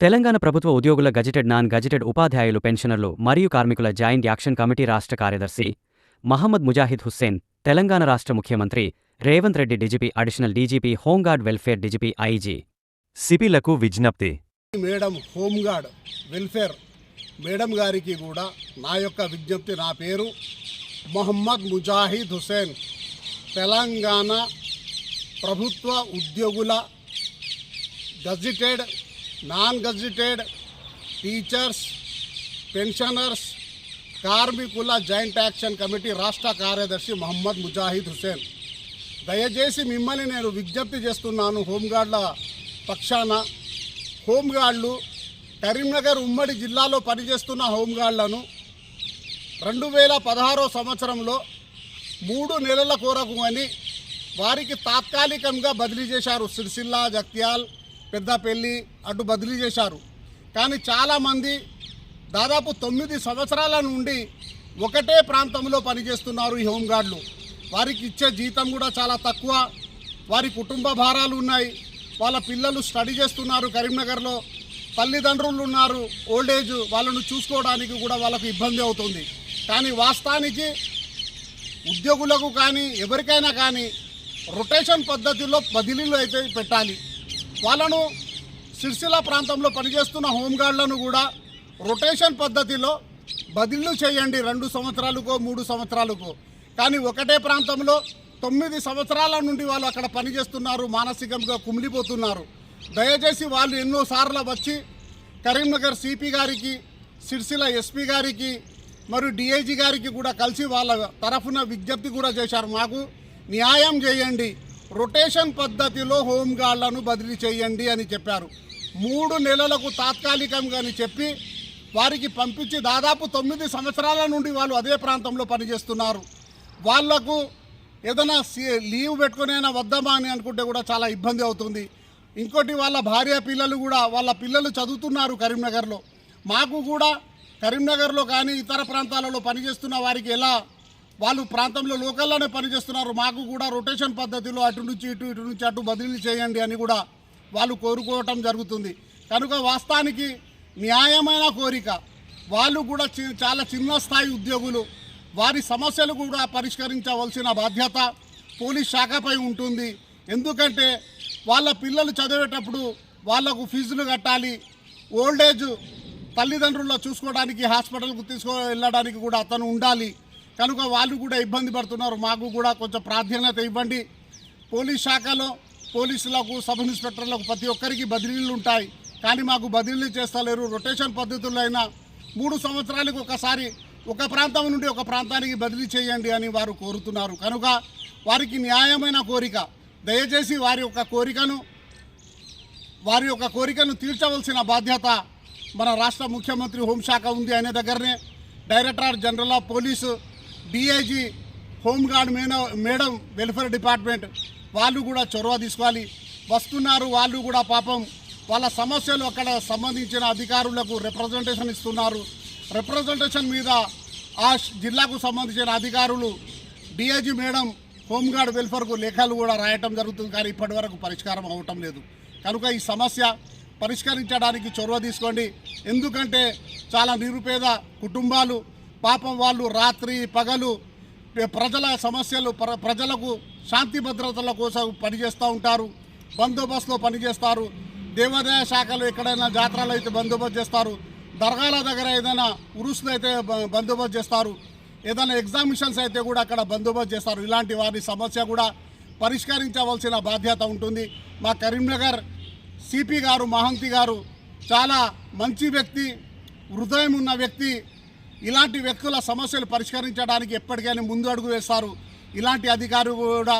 తెలంగాణ ప్రభుత్వ ఉద్యోగుల gazetted non gazetted ఉపాధ్యాయులు పెన్షనర్లు మరియు కార్మికుల జాయింట్ యాక్షన్ కమిటీ రాష్ట్ర కార్యదర్శి మహమ్మద్ ముజాహిద్ హుస్సేన్ తెలంగాణ రాష్ట్ర ముఖ్యమంత్రి Revanth Reddy DGP additional DGP home guard welfare DGP IG. సిపిలకు విజ్ఞప్తి. Madam home guard welfare. మేడం గారికి కూడా నా యొక్క విజ్ఞప్తి నా పేరు మొహమ్మద్ ముజాహిద్ హుసేన్ తెలంగాణ ప్రభుత్వ ఉద్యోగుల gazetted non gazetted teachers pensioners కార్మికుల జాయింట్ యాక్షన్ కమిటీ రాష్ట్ర కార్యదర్శి మహమ్మద్ ముజాహిద్ హుసేన్. దయచేసి మిమ్మల్ని నేను విజ్ఞప్తి చేస్తున్నాను హోంగార్డ్ల పక్షాన. హోంగార్డులు కరీంనగర్ ఉమ్మడి జిల్లాలో పనిచేస్తున్న హోంగార్డులను రెండు వేల పదహారో సంవత్సరంలో మూడు నెలల కొరకు అని వారికి తాత్కాలికంగా బదిలీ చేశారు సిరిసిల్ల జగ్త్యాల్ పెద్దపల్లి అటు బదిలీ చేశారు. కానీ చాలామంది దాదాపు తొమ్మిది సంవత్సరాల నుండి ఒకటే ప్రాంతంలో పనిచేస్తున్నారు ఈ హోంగార్డులు. వారికి ఇచ్చే జీతం కూడా చాలా తక్కువ. వారి కుటుంబ భారాలు ఉన్నాయి. వాళ్ళ పిల్లలు స్టడీ చేస్తున్నారు కరీంనగర్లో. తల్లిదండ్రులు ఉన్నారు. ఓల్డ్ ఏజ్ వాళ్ళను చూసుకోవడానికి కూడా వాళ్ళకు ఇబ్బంది అవుతుంది. కానీ వాస్తవానికి ఉద్యోగులకు కానీ ఎవరికైనా కానీ రొటేషన్ పద్ధతిలో బదిలీలు అయితే పెట్టాలి. వాళ్ళను సిరిసిల్ల ప్రాంతంలో పనిచేస్తున్న హోంగార్డులను కూడా రొటేషన్ పద్ధతిలో బదిలీలు చేయండి. రెండు సంవత్సరాలకో మూడు సంవత్సరాలకో. కానీ ఒకటే ప్రాంతంలో తొమ్మిది సంవత్సరాల నుండి వాళ్ళు అక్కడ పనిచేస్తున్నారు. మానసికంగా కుమిలిపోతున్నారు. దయచేసి వాళ్ళు ఎన్నోసార్లు వచ్చి కరీంనగర్ సిపి గారికి సిరిసిల్ల ఎస్పీ గారికి మరియు డిఐజీ గారికి కూడా కలిసి వాళ్ళ తరఫున విజ్ఞప్తి కూడా చేశారు. మాకు న్యాయం చేయండి. రొటేషన్ పద్ధతిలో హోంగార్డులను బదిలీ చేయండి అని చెప్పారు. మూడు నెలలకు తాత్కాలికంగా అని చెప్పి వారికి పంపించి దాదాపు తొమ్మిది సంవత్సరాల నుండి వాళ్ళు అదే ప్రాంతంలో పనిచేస్తున్నారు. వాళ్ళకు ఏదైనా లీవ్ పెట్టుకునైనా వద్దామా అని అనుకుంటే కూడా చాలా ఇబ్బంది అవుతుంది. ఇంకోటి వాళ్ళ భార్య పిల్లలు కూడా వాళ్ళ పిల్లలు చదువుతున్నారు కరీంనగర్లో. మాకు కూడా కరీంనగర్లో కానీ ఇతర ప్రాంతాలలో పనిచేస్తున్న వారికి ఎలా వాళ్ళు ప్రాంతంలో లోకల్లోనే పనిచేస్తున్నారు. మాకు కూడా రొటేషన్ పద్ధతిలో అటు నుంచి ఇటు ఇటు నుంచి అటు బదిలీ చేయండి అని కూడా వాళ్ళు కోరుకోవటం జరుగుతుంది. కనుక వాస్తవానికి న్యాయమైన కోరిక. వాళ్ళు కూడా చి- చాలా చిన్న స్థాయి ఉద్యోగులు. వారి సమస్యలు కూడా పరిష్కరించవలసిన బాధ్యత పోలీస్ శాఖపై ఉంటుంది. ఎందుకంటే వాళ్ళ పిల్లలు చదివేటప్పుడు వాళ్ళకు ఫీజులు కట్టాలి. ఓల్డ్ ఏజ్ చూసుకోవడానికి హాస్పిటల్కు తీసుకు వెళ్ళడానికి కూడా అతను ఉండాలి. కనుక వాళ్ళు కూడా ఇబ్బంది పడుతున్నారు. మాకు కూడా కొంచెం ప్రాధాన్యత ఇవ్వండి. పోలీస్ శాఖలో పోలీసులకు సబ్ ఇన్స్పెక్టర్లకు ప్రతి ఒక్కరికి బదిలీలు ఉంటాయి. కానీ మాకు బదిలీలు చేస్తలేరు. రొటేషన్ పద్ధతుల్లో అయినా మూడు సంవత్సరాలకు ఒకసారి ఒక ప్రాంతం నుండి ఒక ప్రాంతానికి బదిలీ చేయండి అని వారు కోరుతున్నారు. కనుక వారికి న్యాయమైన కోరిక దయచేసి వారి యొక్క కోరికను వారి యొక్క కోరికను తీర్చవలసిన బాధ్యత మన రాష్ట్ర ముఖ్యమంత్రి హోంశాఖ ఉంది. అనే దగ్గరనే director general of police DIG home guard Mena madam welfare department వాళ్ళు కూడా చొరవ తీసుకోవాలి. వస్తున్నారు వాళ్ళు కూడా పాపం వాళ్ళ సమస్యలు అక్కడ సంబంధించిన అధికారులకు రిప్రజెంటేషన్ ఇస్తున్నారు. రిప్రజెంటేషన్ మీద ఆ జిల్లాకు సంబంధించిన అధికారులు డిఐజీ మేడం హోంగార్డ్ వెల్ఫేర్కు లేఖలు కూడా రాయటం జరుగుతుంది కానీ ఇప్పటి వరకు పరిష్కారం అవటం లేదు. కనుక ఈ సమస్య పరిష్కరించడానికి చొరవ తీసుకోండి. ఎందుకంటే చాలా నిరుపేద కుటుంబాలు పాపం వాళ్ళు రాత్రి పగలు ప్రజల సమస్యలు ప్ర ప్రజలకు శాంతి భద్రతల కోసం పనిచేస్తూ ఉంటారు బందోబస్తులో పనిచేస్తారు. దేవాదాయ శాఖలు ఎక్కడైనా జాతరలు అయితే బందోబస్తు చేస్తారు. దర్గాల దగ్గర ఏదైనా ఉరుసులు అయితే బందోబస్తు చేస్తారు. ఏదైనా ఎగ్జామిషన్స్ అయితే కూడా అక్కడ బందోబస్తు చేస్తారు. ఇలాంటి వారి సమస్య కూడా పరిష్కరించవలసిన బాధ్యత ఉంటుంది. మా కరీంనగర్ సిపి గారు మహంతి గారు చాలా మంచి వ్యక్తి హృదయం ఉన్న వ్యక్తి. ఇలాంటి వ్యక్తుల సమస్యలు పరిష్కరించడానికి ఎప్పటికైనా ముందు అడుగు వేస్తారు. ఇలాంటి అధికారులు కూడా